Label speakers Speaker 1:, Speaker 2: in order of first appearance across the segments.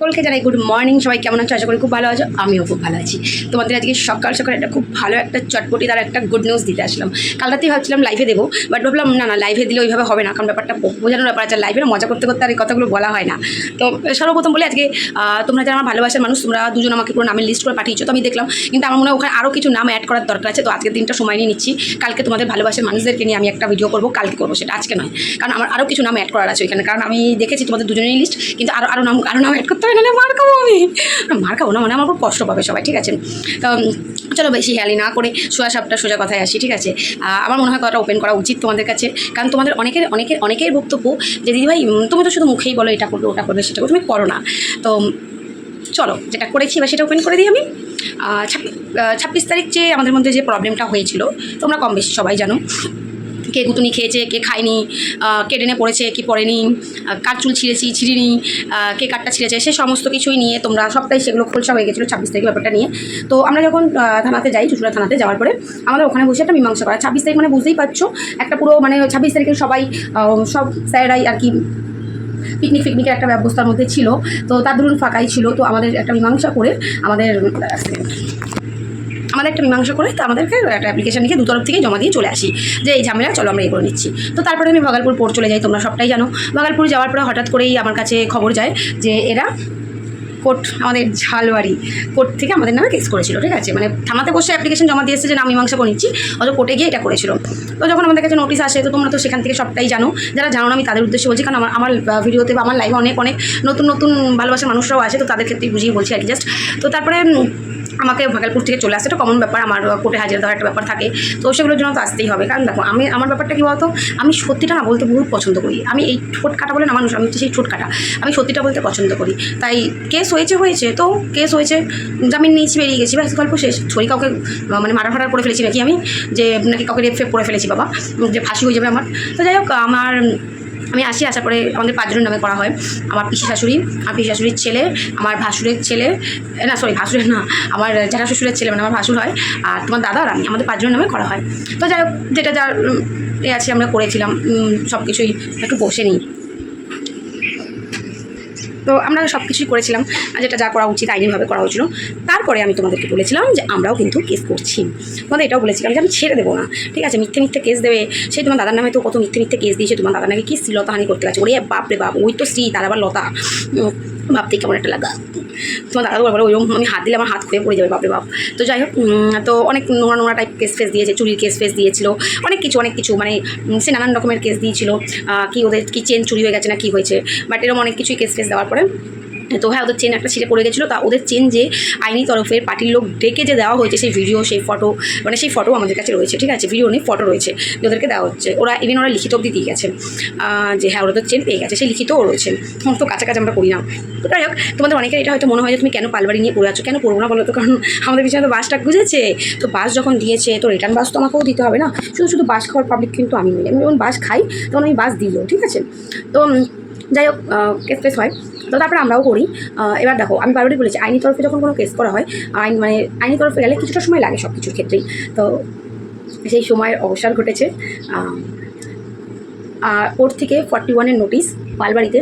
Speaker 1: সকলকে জানাই good morning সবাই কেমন আছো? আশা করি খুব ভালো আছো। আমিও খুব ভালো আছি। তোমাদের আজকে সকাল সকাল একটা খুব ভালো একটা চটপটি তার একটা গুড নিউজ দিতে আসলাম। কাল রাতেই ভাবছিলাম লাইভে দেবো বাট ভাবলাম না না লাইভে দিলে ওইভাবে হবে না, কারণ ব্যাপারটা বোঝানোর ব্যাপার আছে লাইভে মজা করতে করতে আর এই কথাগুলো বলা হয় না। তো সর্বপ্রথম বলে আজকে তোমরা যারা আমার ভালোবাসার মানুষ, তোমরা দুজন আমাকে পুরো নামের লিস্ট করে পাঠিয়েছো, তো আমি দেখলাম, কিন্তু আমার মনে হয় ওখানে আরও কিছু নাম অ্যাড করার দরকার আছে, তো আজকের দিনটা সময় নিয়ে নিচ্ছি। কালকে তোমাদের ভালোবাসার মানুষদেরকে নিয়ে আমি একটা ভিডিও করব, কালকে করব, সেটা আজকে নয়। কারণ আমার আরও কিছু নাম অ্যাড করার আছে ওইখানে, কারণ আমি দেখেছি তোমাদের দুজনেরই লিস্ট কিন্তু আরও আরও নাম আরও নাম অ্যাড করতে হবে না মার খাব আমি। মার খাব না মানে আমার খুব কষ্ট পাবে সবাই, ঠিক আছে? তো চলো বেশি হেয়ালি না করে সোজা সাপটা সোজা কথায় আসি, ঠিক আছে? আমার মনে হয় কথাটা ওপেন করা উচিত তোমাদের কাছে। কারণ তোমাদের অনেকের অনেকের অনেকের বক্তব্য যে দিদিভাই তুমি তো শুধু মুখেই বলো এটা করবে, ওটা করবে, সেটা তুমি করো না। তো চলো, যেটা করেছি বা সেটা ওপেন করে দিই আমি। ছাব্বিশ তারিখ যে আমাদের মধ্যে যে প্রবলেমটা হয়েছিল, তোমরা কম বেশি সবাই জানো। কে গুতুনি খেয়েছে, কে খায়নি কে ডেনে পড়েছে, কি পড়েনি কার চুল ছিঁড়েছি, ছিঁড়িনি কে কারটা ছিঁড়েছে, সে সমস্ত কিছুই নিয়ে তোমরা সবটাই সেগুলো খোলসা হয়ে গেছিল ছাব্বিশ তারিখ ব্যাপারটা নিয়ে। তো আমরা যখন থানাতে যাই, চুচুড়া থানাতে যাওয়ার পরে আমাদের ওখানে বসে একটা মীমাংসা করা। ছাব্বিশ তারিখ মানে বুঝতেই পারছ, একটা পুরো মানে ছাব্বিশ তারিখে সবাই সব স্যারেরাই আর কি পিকনিক ফিকনিকের একটা ব্যবস্থার মধ্যে ছিল। তো তার দরুন ফাঁকাই ছিল। তো আমাদের একটা মীমাংসা করে আমাদের আমাদের একটা মীমাংসা করে তো আমাদেরকে একটা অ্যাপ্লিকেশন লিখে দু তরফ থেকে জমা দিয়ে চলে আসি যে এই ঝামেলা, চলো আমরা এই করে নিচ্ছি। তো তারপরে আমি ভাগালপুর পোর্ট চলে যাই, তোমরা সবটাই জানো। ভাগালপুর যাওয়ার পরে হঠাৎ করেই আমার কাছে খবর যায় যে এরা কোর্ট, আমাদের ঝালবাড়ি কোর্ট থেকে আমাদের নামে কেস করেছিল, ঠিক আছে? মানে থানাতে বসে অ্যাপ্লিকেশন জমা দিয়ে এসেছে যে, না মীমাংসা করে নিচ্ছি। অথচ কোর্টে গিয়ে এটা করেছিল। তো যখন আমাদের কাছে নোটিশ আসে, তো তোমরা তো সেখান থেকে সবটাই জানো। যারা জানো না, আমি তাদের উদ্দেশ্যে বলছি, কারণ আমার আমার ভিডিওতে বা আমার লাইভে অনেক অনেক নতুন নতুন ভালোবাসার মানুষরাও আছে, তো তাদের ক্ষেত্রে বুঝিয়ে বলছি আর কি জাস্ট তো তারপরে আমাকে ভাগলপুর থেকে চলে আসে, এটা কমন ব্যাপার, আমার কোর্টে হাজিরা দেওয়ার একটা ব্যাপার থাকে। তো সেগুলোর জন্য তো আসতেই হবে। কারণ দেখো, আমি, আমার ব্যাপারটা কি বলতো? আমি সত্যিটা না বলতে বহুত পছন্দ করি। আমি এই ঠোঁট কাটা বলে না মানুষ, আমি হচ্ছে সেই ঠোঁট কাটা। আমি সত্যিটা বলতে পছন্দ করি। তাই কেস হয়েছে হয়েছে। তো কেস হয়েছে। জামিন নিয়েছি, বেরিয়ে গেছি। ব্যাস, গল্প শেষ। ছড়ি কাউকে মানে মারা ফাটা করে ফেলেছি নাকি আমি? যে, নাকি কাউকে রেপ ফেপ করে ফেলেছি বাবা। যে ফাঁসি হয়ে যাবে আমার। তো যাই হোক, আমার আমি আসি, আসার পরে আমাদের পাঁচজনের নামে করা হয়। আমার পিসি শাশুড়ি, আমার পিসি শাশুড়ির ছেলে, আমার ভাসুরের ছেলে না সরি ভাসুরের না, আমার জ্যাঠা শ্বশুরের ছেলে মানে আমার ভাসুর হয়, আর তোমার দাদা আর আমি, আমাদের পাঁচজনের নামে করা হয়। তো যাই হোক, যেটা যার এ আছে, আমরা করেছিলাম সব কিছুই একটু বসে নিই। তো আমরা সব কিছুই করেছিলাম যেটা যা করা উচিত আইনিভাবে করা হয়েছিল তারপরে আমি তোমাদেরকে বলেছিলাম যে আমরাও কিন্তু কেস করছি। তোমাদের এটাও বলেছিলাম যে আমি ছেড়ে দেবো না, ঠিক আছে? মিথ্যে মিথ্যে কেস দেবে। সেই তোমার দাদার নামে তো কত মিথ্যে মিথ্যে কেস দিয়েছে, তোমার দাদার নাকি কি শ্লীলতাহানি করতে গেছে ওরে বাপরে বাপ, ওই তো শ্রী তার আবার লতা। ভাবতে কেমন একটা লাগা। তোমার দাদা বলব ওইরকম আমি হাত দিলে আমার হাত খুঁড়ে পড়ে যাবে, বাপরে বাপ। তো যাই হোক তো অনেক নোংরা নোংরা টাইপ কেস ফেস দিয়েছে, চুরির কেস ফেস দিয়েছিল, অনেক কিছু অনেক কিছু মানে সে নানান রকমের কেস দিয়েছিল কী কি ওদের, কি চেন চুরি হয়ে গেছে না কি হয়েছে বাট এরকম অনেক কিছুই কেস ফেস দেওয়ার পরে তো হ্যাঁ ওদের চেন একটা ছিঁড়ে পড়ে গেছিল, তা ওদের চেন যে আইনি তরফের পার্টির লোক ডেকে যে দেওয়া হয়েছে সেই ভিডিও সেই ফটো মানে সেই ফটো আমাদের কাছে রয়েছে, ঠিক আছে? ভিডিও নেই ফটো রয়েছে ওদেরকে দেওয়া হচ্ছে। ওরা ইভেন ওরা লিখিত অব্দি দিয়ে গেছে। যে হ্যাঁ ওরা তো চেন পেয়ে গেছে, সেই লিখিতও রয়েছে। সমস্ত কাছাকাছি আমরা করি না। তো যাই হোক, তোমাদের অনেকের এটা হয়তো মনে হয় যে তুমি কেন পালবাড়ি নিয়ে পড়ে আছো? কেন পড়ব না বলো তো? কারণ আমাদের পিছনে তো বাসটা গুজেছে তো বাস যখন দিয়েছে, তো রিটার্ন বাস তো আমাকেও দিতে হবে না? শুধু শুধু বাস খাওয়ার পাবলিক কিন্তু আমি নই। আমি যখন বাস খাই, তখন আমি বাস দিল, ঠিক আছে? তো যাই হোক কেস ফেস হয়। তো তারপরে আমরাও করি। এবার দেখো, আমি বারবারই বলেছি, আইনি তরফে যখন কোনো কেস করা হয়, আইন মানে আইনি তরফে গেলে কিছুটা সময় লাগে সব কিছুর ক্ষেত্রেই। তো সেই সময়ের অবসান ঘটেছে। ওর থেকে ফর্টি ওয়ানের নোটিশ পালবাড়িতে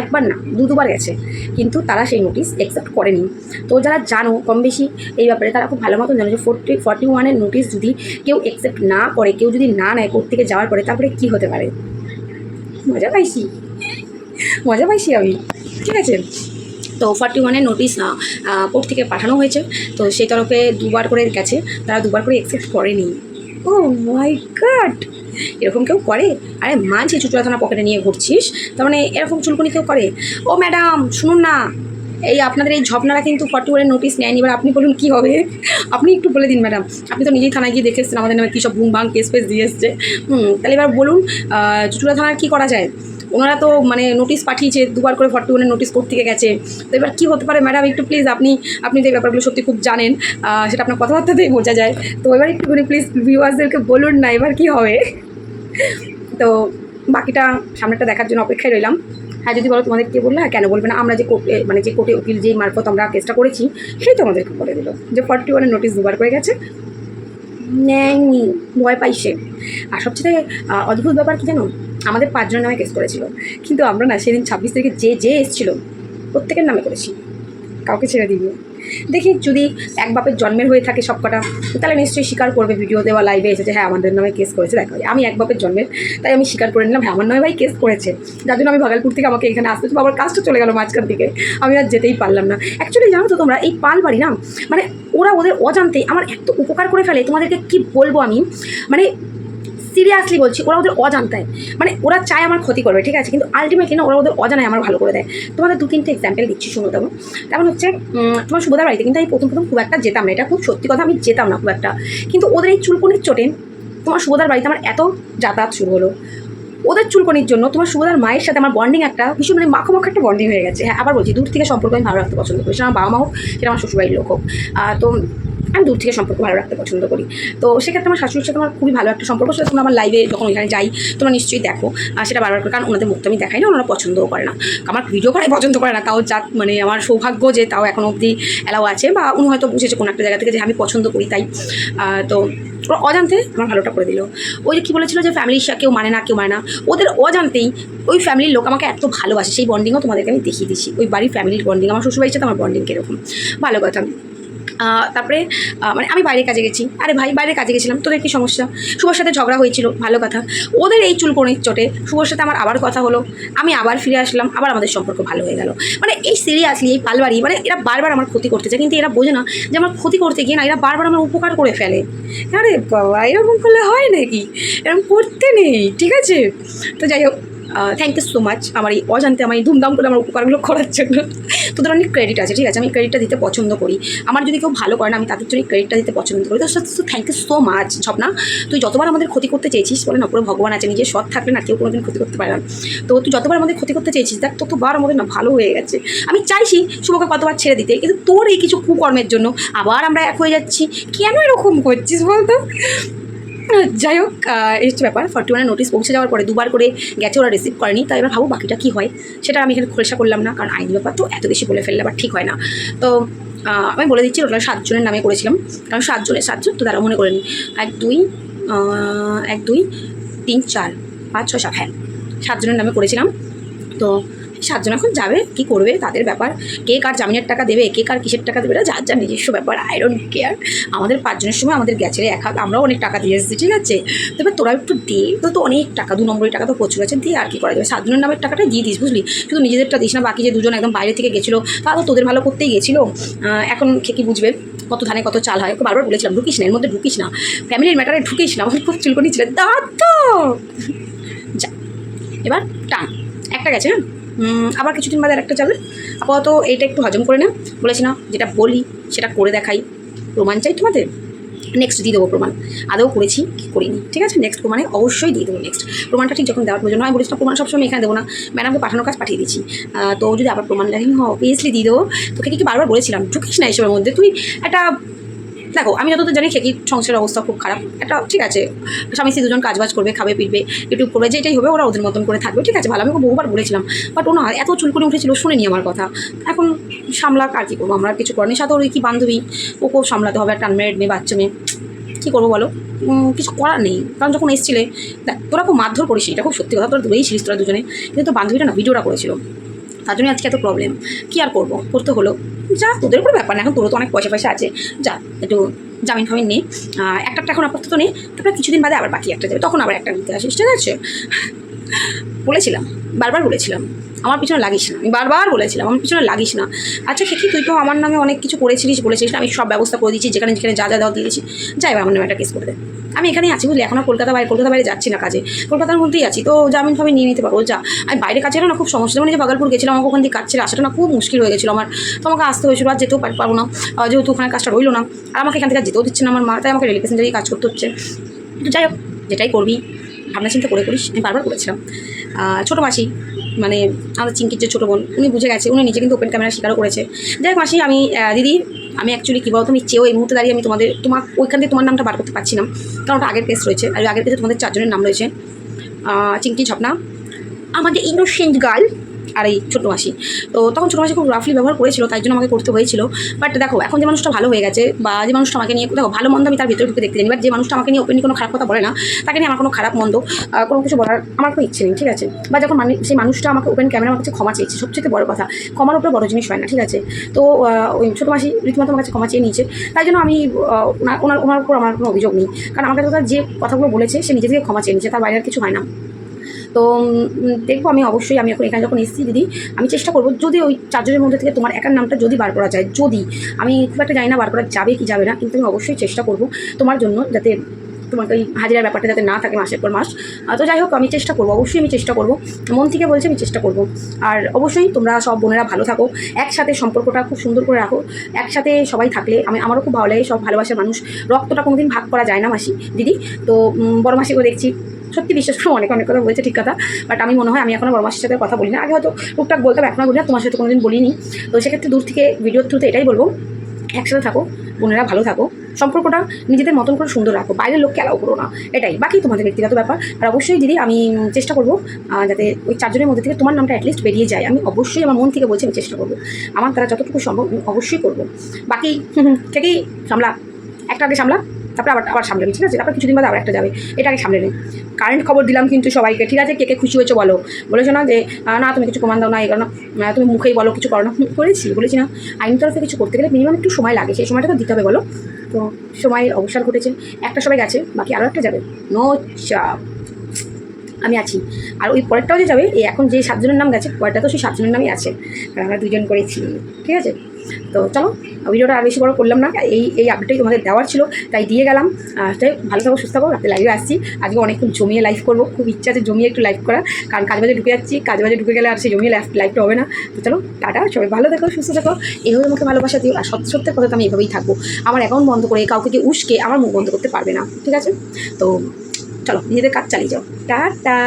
Speaker 1: একবার না, দু দুবার গেছে। কিন্তু তারা সেই নোটিশ অ্যাকসেপ্ট করেনি। তো যারা জানো কম বেশি এই ব্যাপারে তারা খুব ভালো মতো জানো যে ফোর্টি ফর্টি ওয়ানের নোটিশ যদি কেউ অ্যাকসেপ্ট না করে, কেউ যদি না নেয় কোর্ট থেকে যাওয়ার পরে, তারপরে কী হতে পারে? মজা পাইছি। মজা পাইছি আমি। ঠিক আছে? তো ফর্টি ওয়ানের নোটিশ কোর্ট থেকে পাঠানো হয়েছে। তো সেই তরফে দুবার করে গেছে। তারা দুবার করে অ্যাকসেপ্ট করেনি। ও মাই গড এরকম কেউ করে? আরে মাঝে চুচুড়া থানা পকেটে নিয়ে ঘুরছিস। তার মানে এরকম চুলকুনি কেউ করে? ও ম্যাডাম শুনুন না। এই আপনাদের এই ঝপনারা কিন্তু ফর্টি ওয়ানের নোটিশ নেয়নি। এবার আপনি বলুন কী হবে? আপনি একটু বলে দিন ম্যাডাম আপনি তো নিজেই থানায় গিয়ে দেখে এসছেন আমাদের নামে কী সব বুম বাং কেস ফেস দিয়ে এসছে। হুম, তাহলে এবার বলুন চুচুড়া থানার কী করা যায়? ওনারা তো মানে নোটিশ পাঠিয়েছে, দুবার করে ফর্টি ওয়ানের নোটিশ কোর্ট থেকে গেছে। তো এবার কী হতে পারে ম্যাডাম একটু প্লিজ আপনি আপনি এই ব্যাপারগুলো সত্যি খুব জানেন সেটা আপনার কথাবার্তাতেই বোঝা যায়। তো এবার একটু একটুখানি প্লিজ ভিউয়ার্সদেরকে বলুন না এবার কী হবে। তো বাকিটা সামনেটা দেখার জন্য অপেক্ষায় রইলাম। হ্যাঁ যদি বলো তোমাদের কে বলল হ্যাঁ কেন বলবে না, আমরা যে কোর্টে মানে যে কোর্টে উকিল যেই মারফত আমরা কেসটা করেছি, সেই তো আমাদেরকে বলে দিল যে ফর্টি ওয়ানের নোটিশ দুবার করে গেছে। নেয়নি, ভয় পাইছে আর সবচেয়ে অদ্ভুত ব্যাপার কি জানো? আমাদের পাঁচজন নামে কেস করেছিল। কিন্তু আমরা না সেদিন ছাব্বিশ তারিখে যে যে এসেছিল, প্রত্যেকের নামে করেছি। কাউকে ছেড়ে দিবি। দেখি যদি এক বাপের জন্মের হয়ে থাকে সব কটা তাহলে নিশ্চয়ই স্বীকার করবে ভিডিও দেওয়া লাইভে এসেছে হ্যাঁ আমাদের নামে কেস করেছে। দেখা, আমি এক বাপের জন্মের, তাই আমি স্বীকার করে নিলাম হ্যাঁ আমার নামে ভাই কেস করেছে। যার জন্য আমি ভাগলপুর থেকে আমাকে এখানে আসতে বাবার কাজটা চলে গেল মাঝখান থেকে, আমি আর যেতেই পারলাম না। অ্যাকচুয়ালি জানো তো তোমরা, এই পাল বাড়ি না মানে ওরা ওদের অজান্তে আমার এত উপকার করে ফেলে, তোমাদেরকে কি বলব আমি? মানে সিরিয়াসলি বলছি, ওরা ওদের অজান্তায়। মানে ওরা চায় আমার ক্ষতি করবে, ঠিক আছে? কিন্তু আলটিমেটলি না, ওরা ওদের অজানায় আমার ভালো করে দেয়। তোমাদের দু তিনটে এক্সাম্পল দিচ্ছি শুনো তেমন তেমন হচ্ছে তোমার সুবোধার বাড়িতে কিন্তু আমি প্রথম প্রথম খুব একটা যেতাম না। এটা খুব সত্যি কথা, আমি যেতাম না খুব একটা। কিন্তু ওদের এই চুলকুনির চোটে তোমার সুবোধার বাড়িতে আমার এত যাতায়াত শুরু হলো। ওদের চুলকনির জন্য তোমার সুবোধার মায়ের সাথে আমার বন্ডিং একটা, ভীষণ মানে মাখো মাখো একটা বন্ডিং হয়ে গেছে। হ্যাঁ আবার বলছি, দূর থেকে সম্পর্ক আমি ভালো রাখতে পছন্দ করি। সেটা আমার বাবা মা হোক, সেটা আমার শ্বশুরবাড়ির লোক হোক। তো আমি দূর থেকে সম্পর্ক ভালো রাখতে পছন্দ করি। তো সেক্ষেত্রে আমার শাশুড়ির সাথে আমার খুবই ভালো একটা সম্পর্ক। সেটা তোমরা আমার লাইভে যখন ওইখানে যাই, তোমরা নিশ্চয়ই দেখো। আর সেটা বারবার করে, কারণ ওনাদের মুখটা আমি দেখাই না ওনারা পছন্দও করে না। আমার ভিডিও করাই পছন্দ করে না, তাও যা মানে আমার সৌভাগ্য যে তাও এখন অবধি অ্যালাও আছে বা উনি হয়তো বুঝেছে কোনো একটা জায়গা থেকে যে আমি পছন্দ করি তাই। তো ওরা অজান্তে আমার ভালোটা করে দিল। ওই যে কী বলেছিল যে ফ্যামিলির সাথে কেউ মানে না, কেউ মানে না। ওদের অজান্তেই ওই ফ্যামিলির লোক আমাকে এত ভালোবাসে, সেই বন্ডিংও তোমাদেরকে আমি দেখিয়ে দিচ্ছি। ওই বাড়ির ফ্যামিলির বন্ডিং আমার শ্বশুরবাড়ির সাথে আমার বন্ডিং কীরকম? ভালো কথা। তারপরে মানে আমি বাইরে কাজে গেছি। আরে ভাই বাইরে কাজে গেছিলাম, তোদের কি সমস্যা? শুভর সাথে ঝগড়া হয়েছিল, ভালো কথা। ওদের এই চুলকনির চোটে শুভর সাথে আমার আবার কথা হলো। আমি আবার ফিরে আসলাম, আবার আমাদের সম্পর্ক ভালো হয়ে গেল। মানে এই সিরিয়াসলি, এই পালবাড়ি মানে এরা বারবার আমার ক্ষতি করতে চায় কিন্তু এরা বোঝে না যে আমার ক্ষতি করতে গিয়ে না, এরা বারবার আমার উপকার করে ফেলে। আরে বাবা, এরকম করলে হয় নাকি? এরকম করতে নেই, ঠিক আছে? তো যাই হোক থ্যাংক ইউ সো মাচ আমার এই অজান্তে আমার এই ধুমধাম করে আমার উপকারগুলো করার জন্য। তোদের অনেক ক্রেডিট আছে, ঠিক আছে? আমি ক্রেডিটটা দিতে পছন্দ করি। আমার যদি কেউ ভালো করে না, আমি তাদের জন্য ক্রেডিটটা দিতে পছন্দ করি। তো thank you so much Swapna. তুই যতবার আমাদের ক্ষতি করতে চেয়েছিস বলে না, পুরো ভগবান আছে, নিজের সৎ থাকলে না কেউ কোনোদিন ক্ষতি করতে পারে না। তো তুই যতবার আমাদের ক্ষতি করতে চেয়েছিস, দেখ ততবার আমাদের না ভালো হয়ে গেছে। আমি চাইছি শুভকে কতবার ছেড়ে দিতে, কিন্তু তোর এই কিছু কুকর্মের জন্য আবার আমরা এক হয়ে যাচ্ছি। কেন এরকম করছিস বলতো? যাই হোক এই ব্যাপার ফর্টি ওয়ানের নোটিশ পৌঁছে যাওয়ার পরে দুবার করে গেছে ওরা রিসিভ করেনি তাই এবার ভাবো বাকিটা কী হয়, সেটা আমি এখানে খোলসা করলাম না, কারণ আইনি ব্যাপার তো, এত বেশি বলে ফেললে আবার ঠিক হয় না। তো আমি বলে দিচ্ছি ওটা সাতজনের নামে করেছিলাম, কারণ সাতজনের, সাতজন, তো তারা মনে করে নি। এক, দুই এক, দুই, তিন, চার, পাঁচ, ছয়, সাত হ্যাঁ সাতজনের নামে করেছিলাম। তো সাতজন এখন যাবে, কি করবে, তাদের ব্যাপার। কে কার জামিনের টাকা দেবে, কে কার কিসের টাকা দেবে, এটা যার যার নিজস্ব ব্যাপার ডোন্ট কেয়ার আমাদের পাঁচজনের সময় আমাদের গেছে এক হাত, আমরাও অনেক টাকা দিয়ে এসেছি, ঠিক আছে? তবে তোরা একটু দে তো তো অনেক টাকা, দু নম্বরের টাকা তো প্রচুর আছে দিয়ে আর কি করা যাবে। সাতজনের নামের টাকাটা দিয়ে দিস, বুঝলি? শুধু নিজেদেরটা দিস না, বাকি যে দুজন একদম বাইরে থেকে গেছিল, তারা তো তোদের ভালো করতেই গেছিল। এখন খেকি বুঝবে? কত ধানে কত চাল হয় বারবার বলেছিলাম, ঢুকিস না, এর মধ্যে ঢুকিস না। ফ্যামিলির ম্যাটারে ঢুকিস না, আমার খুব চুলকনি ছিল, দাঁত তো! যা, এবার টান, একটা গেছে হ্যাঁ? আবার কিছুদিন বাদে একটা যাবে। আপাতত এইটা একটু হজম করে না বলেছি, না, যেটা বলি, সেটা করে দেখাই। প্রমাণ চাই তোমাদের? নেক্সট দিয়ে দেবো প্রমাণ। আদৌ করেছি কি করিনি। ঠিক আছে? নেক্সট প্রমাণে অবশ্যই দিয়ে দেবো নেক্সট প্রমাণটা ঠিক যখন দেওয়ার প্রয়োজন হয় বলেছি প্রমাণ সবসময় এখানে দেবো না। ম্যাডামকে পাঠানোর কাজ পাঠিয়ে দিচ্ছি তো যদি আবার প্রমাণ লাগে হ্যাঁ অবভিয়াসলি দিয়ে দেবো। তোকে কি বারবার বলেছিলাম? ঢুকিস না এসবের মধ্যে। তুই একটা দেখো, আমি যতদূর জানি খেকির সংসারের অবস্থা খুব খারাপ। একটা, ঠিক আছে স্বামী স্ত্রী দুজন কাজবাজ করবে, খাবে পিটবে ইউটিউব করবে, যেটাই হবে, ওরা ওদের মতন করে থাকবে, ঠিক আছে, ভালো। আমি বহুবার বলেছিলাম, বাট ও না, এত চুলকুনি উঠেছিল, শুনেনি আমার কথা। এখন সামলাক, আর কী করব? আমরা কিছু করেনি সাথে ওর কি বান্ধবী, ওকেও সামলাতে হবে, একটা আনমেরিড মেয়ে, বাচ্চা মেয়ে। কী করব বলো? কিছু করার নেই। কারণ যখন এসেছিলে তোরা খুব মারধর করিস এটা খুব সত্যি কথা, তোরা দূরেই ছিলিস, তোরা দুজনে। কিন্তু বান্ধবীটা না, ভিডিওটা করেছিল। তার জন্য আজকে এত প্রবলেম কী আর করব? করতে হলো। যা, তোদের কোনো ব্যাপার না, এখন তোরও তো অনেক পয়সা পয়সা আছে। যা, একটু জামিন ফামিন নে। একটা এখন আপাতত নেই তারপরে কিছুদিন বাদে আবার বাকি একটা যাবে তখন আবার একটা নিতে আসিস, ঠিক আছে? বলেছিলাম, বারবার বলেছিলাম। আমার পিছনে লাগিস না, আমি বারবার বলেছিলাম, আমার পিছনে লাগিস না। আচ্ছা খেকি তুই তো আমার নামে অনেক কিছু করেছিলিস, বলেছিলিস, আমি সব ব্যবস্থা করে দিয়েছি, যেখানে যেখানে যা যা দেওয়া দিয়েছি। যাই আমার নামে একটা কেস করে দে। আমি এখানেই আছি বুঝলি, এখন আর কলকাতা বাইরে কলকাতা বাইরে যাচ্ছি না কাজে। কলকাতার মধ্যেই আছি, তো জামিন ফামিন নিয়ে নিতে পারব, যা। আমি বাইরে কাজে না খুব সমস্যা মানে যে ভাগলপুর গেছিলাম, আমাকে ওখান থেকে কাজ ছেড়ে আসাটা না খুব মুশকিল হয়ে গেছিল আমার। তো আমাকে আসতে হয়েছিল, আর যেতেও পারব না। যেহেতু ওখানে কাজটা রইল না, আর আমাকে এখান থেকে আর যেতেও দিচ্ছে না আমার মা, তাই আমাকে রেল প্যাসেঞ্জারই কাজ করতে হচ্ছে। তো যাই হোক, যেটাই করবি, ভাবনা চিন্তা করে করিস, আমি বারবার করেছিলাম। ছোটো মাসি মানে আমাদের চিঙ্কির যে ছোটো বোন, উনি বুঝে গেছে, উনি নিজে কিন্তু ওপেন ক্যামেরা স্বীকারও করেছে। যাই হোক মাসি, আমি দিদি আমি অ্যাকচুয়ালি কী বলতো, আমি চেয়েও এই মুহূর্তে দাঁড়িয়ে আমি তোমাদের, তোমার, ওইখান থেকে তোমার নামটা বার করতে পারছি না। কারণ ওটা আগের কেস রয়েছে, আর আগের কেসে তোমাদের চারজনের নাম রয়েছে। চিঙ্কি ঝপনা আমাদের ইনোসেন্ট গার্ল আর এই ছোটো মাসি। তো তখন ছোটো মাসি খুব রাফলি ব্যবহার করেছিল, তাই জন্য আমাকে করতে হয়েছিল। বাট দেখো, এখন যে মানুষটা ভালো হয়ে গেছে বা যে মানুষটা আমাকে নিয়ে, দেখো, ভালো মন্দ আমি তার ভিতরে ঢুকে দেখতে জানি। বাট যে মানুষটা আমাকে নিয়ে ওপেনলি কোনো খারাপ কথা বলে না, তাকে নিয়ে আমার কোনো খারাপ মন্দ কোনো কিছু বলার আমার কোনো ইচ্ছে নেই, ঠিক আছে? বা যখন মানে সেই মানুষটা আমাকে ওপেন ক্যামেরা আমার কাছে ক্ষমা চেয়েছে, সবচেয়ে বড় কথা, ক্ষমার উপরে বড় জিনিস হয় না, ঠিক আছে? তো ওই ছোটো মাসি রীতিমতো আমার কাছে ক্ষমা চেয়ে নিয়েছে। তাই জন্য আমি ওনার ওনার উপর আমার কোনো অভিযোগ নেই। কারণ আমার কাছে যে কথাগুলো বলেছে, সে নিজে থেকে ক্ষমা চেয়ে নিয়েছে, তার বাইরে আর কিছু হয় না। তো দেখব আমি অবশ্যই, আমি এখন এখানে যখন এসেছি, দিদি, আমি চেষ্টা করব, যদি ওই চারজনের মধ্যে থেকে তোমার একার নামটা যদি বার করা যায়, যদি, আমি খুব একটা জানি না বার করা যাবে কি যাবে না, কিন্তু আমি অবশ্যই চেষ্টা করব তোমার জন্য যাতে তোমাকে ওই হাজিরার ব্যাপারটা যাতে না থাকে মাসের পর মাস। তো যাই হোক, আমি চেষ্টা করব, অবশ্যই আমি চেষ্টা করব। মন থেকে বলছি আমি চেষ্টা করব। আর অবশ্যই তোমরা সব বোনেরা ভালো থাকো, একসাথে সম্পর্কটা খুব সুন্দর করে রাখো, একসাথে সবাই থাকলে আমি, আমারও খুব ভালো লাগে সব ভালোবাসার মানুষ, রক্তটা কোনোদিন ভাগ করা যায় না মাসি, দিদি। তো বড় মাসিকেও দেখছি সত্যি বিশ্বাস করো, অনেক অনেক কথা বলছে, ঠিক কথা। বাট আমি মনে হয় আমি এখনও মাসির সাথে কথা বলি না আগে হয়তো টুকটাক বলতাম এখনও বলি না, তোমার সাথে কোনোদিন বলিনি। তো সেক্ষেত্রে দূর থেকে ভিডিওর থ্রুতে এটাই বলব, একসাথে থাকো, বোনেরা ভালো থাকো। সম্পর্কটা নিজেদের মতন করে সুন্দর রাখো, বাইরের লোককে অ্যালাউ করো না, এটাই। বাকি তোমাদের ব্যক্তিগত ব্যাপার। আর অবশ্যই দিদি, আমি চেষ্টা করব যাতে ওই চারজনের মধ্যে থেকে তোমার নামটা অ্যাটলিস্ট বেরিয়ে যায়। আমি অবশ্যই আমার মন থেকে বলছি, আমি চেষ্টা করব। আমার তারা যতটুকু সম্ভব অবশ্যই করব। বাকি থেকেই সামলা? একটা আগে সামলা। তারপরে আবার আবার সামলাবি ঠিক আছে? তারপর কিছুদিন বাদে আবার একটা যাবে। এটা আগে সামলে নেই কারেন্ট খবর দিলাম কিন্তু সবাইকে, ঠিক আছে? কে কে খুশি হয়েছে বলো। বলেছ না যে না, তুমি কিছু কমান দাও না এগুলো না তুমি মুখেই বলো, কিছু করো না। করেছি, বলেছি না। আইন তরফে কিছু করতে গেলে মিনিমাম একটু সময় লাগে, সেই সময়টা তো দিতে হবে, বলো। তো সময়ের অবসর ঘটেছে। একটা সবাই গেছে, বাকি আরও একটা যাবে। নো চাপ আমি আছি। আর ওই পরেরটাও যে যাবে, এই এখন যে সাতজনের নাম গেছে, পরেরটা তো সেই সাতজনের নামই আছে। কারণ আমরা দুজন করেছি, ঠিক আছে? তো চলো, ভিডিওটা আর বেশি বড় করলাম না। এই এই আপডেটটাই তোমাদের দেওয়ার ছিল, তাই দিয়ে গেলাম। তাই ভালো থাকো, সুস্থ থাকো, রাতে লাইভে আসছি। আজকে অনেকক্ষণ জমিয়ে লাইভ করব, খুব ইচ্ছা আছে জমিয়ে একটু লাইভ করা কারণ কাজ বাজে ঢুকে যাচ্ছি, কাজ বাজে ঢুকে গেলে আর সেই জমিয়ে লাইভ লাইভটা হবে না। তো চলো, টাটা, সবাই ভালো থাকো, সুস্থ থাকো। এইভাবে আমাকে ভালোবাসা দিও, আর সত্যি সত্যি কথা তো আমি এভাবেই থাকব। আমার অ্যাকাউন্ট বন্ধ করে, কাউকে উস্কে, আমার মুখ বন্ধ করতে পারবে না, ঠিক আছে? তো চলো নিজেদের কাজ চালিয়ে যাও। টাটা।